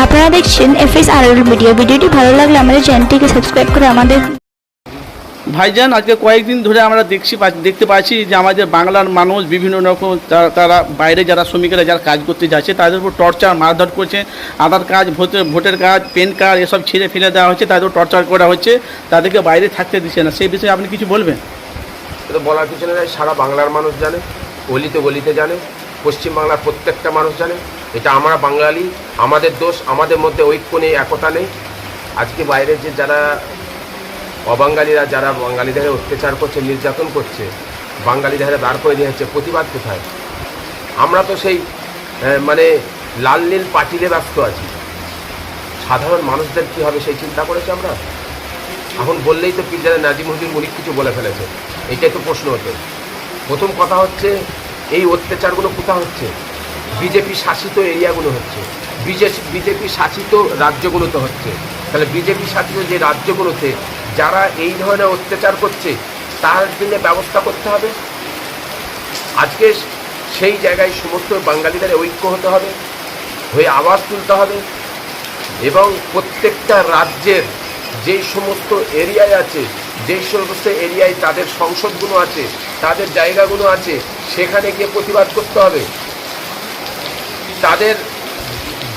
আপনারা দেখছেন এফএস আর ভিডিও ভিডিওটি ভালো লাগলে আমাদের চ্যানেলটিকে সাবস্ক্রাইব করে আমাদের ভাইজান আজকে কয়েকদিন ধরে আমরা দেখছি দেখতে পাচ্ছি যে আমাদের বাংলার মানুষ বিভিন্ন রকম তারা বাইরে যারা শ্রমিকেরা যারা কাজ করতে যাচ্ছে তাদের উপর টর্চার মারধর করছে। আধার কার্ড ভোটের ভোটের কাজ পেন কার্ড এসব ছিঁড়ে ফেলে দেওয়া হচ্ছে তাদের টর্চার করা হচ্ছে। তাদেরকে বাইরে থাকতে দিচ্ছে না। সেই বিষয়ে আপনি কিছু বলবেন? এটা বলার কিছু নেই সারা বাংলার মানুষ জানে গলিতে গলিতে জানে পশ্চিমবাংলার প্রত্যেকটা মানুষ জানে। এটা আমরা বাঙালি, আমাদের দোষ, আমাদের মধ্যে ঐক্য নেই, একতা নেই। আজকে বাইরে যে যারা অবাঙালিরা, যারা বাঙালিদের অত্যাচার করছে, নির্যাতন করছে, বাঙালিদের বার করে দিয়ে হচ্ছে প্রতিবাদ কোথায়? আমরা তো সেই মানে লাল নীল পাটিলে ব্যস্ত আছি। সাধারণ মানুষদের কী হবে সেই চিন্তা করেছি আমরা? এখন বললেই তো পিজারে নাজিম হুজুর অনেক কিছু বলে ফেলেছে। এটাই তো প্রশ্ন হতো। প্রথম কথা হচ্ছে, এই অত্যাচারগুলো কোথা হচ্ছে? বিজেপি শাসিত এরিয়াগুলো হচ্ছে। বিজেপি শাসিত রাজ্যগুলোতে হচ্ছে। তাহলে বিজেপি শাসিত যে রাজ্যগুলোতে যারা এই ধরনের অত্যাচার করছে, তার জন্য ব্যবস্থা করতে হবে। আজকে সেই জায়গায় সমস্ত বাঙালিদের ঐক্য হতে হবে, হয়ে আওয়াজ তুলতে হবে এবং প্রত্যেকটা রাজ্যের যেই সমস্ত এরিয়ায় আছে, যে সমস্ত এরিয়ায় তাদের সংসদগুলো আছে, তাদের জায়গাগুলো আছে, সেখানে গিয়ে প্রতিবাদ করতে হবে। তাদের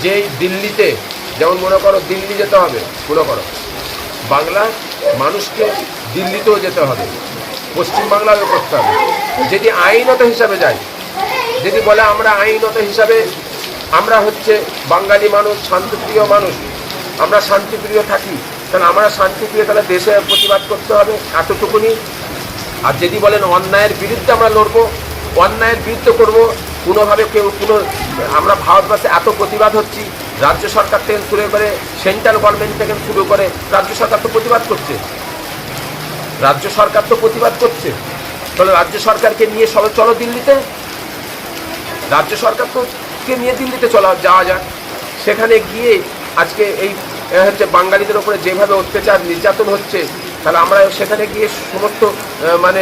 যেই দিল্লিতে, যেমন মনে করো দিল্লি যেতে হবে, মনে করো। বাংলা মানুষকে দিল্লিতেও যেতে হবে পশ্চিমবাংলাও করতে হবে। যদি আইনত হিসাবে যায়, যদি বলে আমরা আইনত হিসাবে, আমরা হচ্ছে বাঙালি মানুষ, শান্তিপ্রিয় মানুষ, আমরা শান্তিপ্রিয় থাকি, তাহলে আমরা শান্তিপ্রিয়, তাহলে দেশে প্রতিবাদ করতে হবে এতটুকুনি। আর যদি বলেন অন্যায়ের বিরুদ্ধে আমরা লড়বো, অন্যায়ের বিরুদ্ধে করব কোনোভাবে কেউ কোনো আমরা ভারতবর্ষে এত প্রতিবাদ হচ্ছি, রাজ্য সরকার থেকে শুরু করে সেন্ট্রাল গভর্নমেন্ট থেকে শুরু করে রাজ্য সরকার তো প্রতিবাদ করছে। রাজ্য সরকার তো প্রতিবাদ করছে। তাহলে রাজ্য সরকারকে নিয়ে সবাই চলো দিল্লিতে। রাজ্য সরকার তো কে নিয়ে দিল্লিতে চলা, যাওয়া যাক। সেখানে গিয়ে আজকে এই হচ্ছে বাঙালিদের ওপরে যেভাবে অত্যাচার, নির্যাতন হচ্ছে তাহলে আমরা সেখানে গিয়ে সমস্ত মানে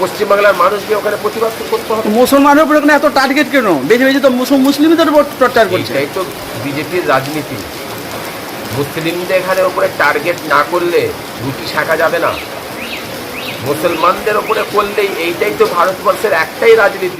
পশ্চিমবাংলার মানুষকে ওখানে প্রতিবাদ করতে হবে। মুসলমানের উপরে এত টার্গেট কেন? বেশি বেশি তো মুসলিম মুসলিমদের উপর টর্চার করছে। এই তো বিজেপির রাজনীতি। মুসলিমদের এখানে ওপরে টার্গেট না করলে রুটি শাখা যাবে না। মুসলমানদের ওপরে করলেই এইটাই তো ভারতবর্ষের একটাই রাজনীতি।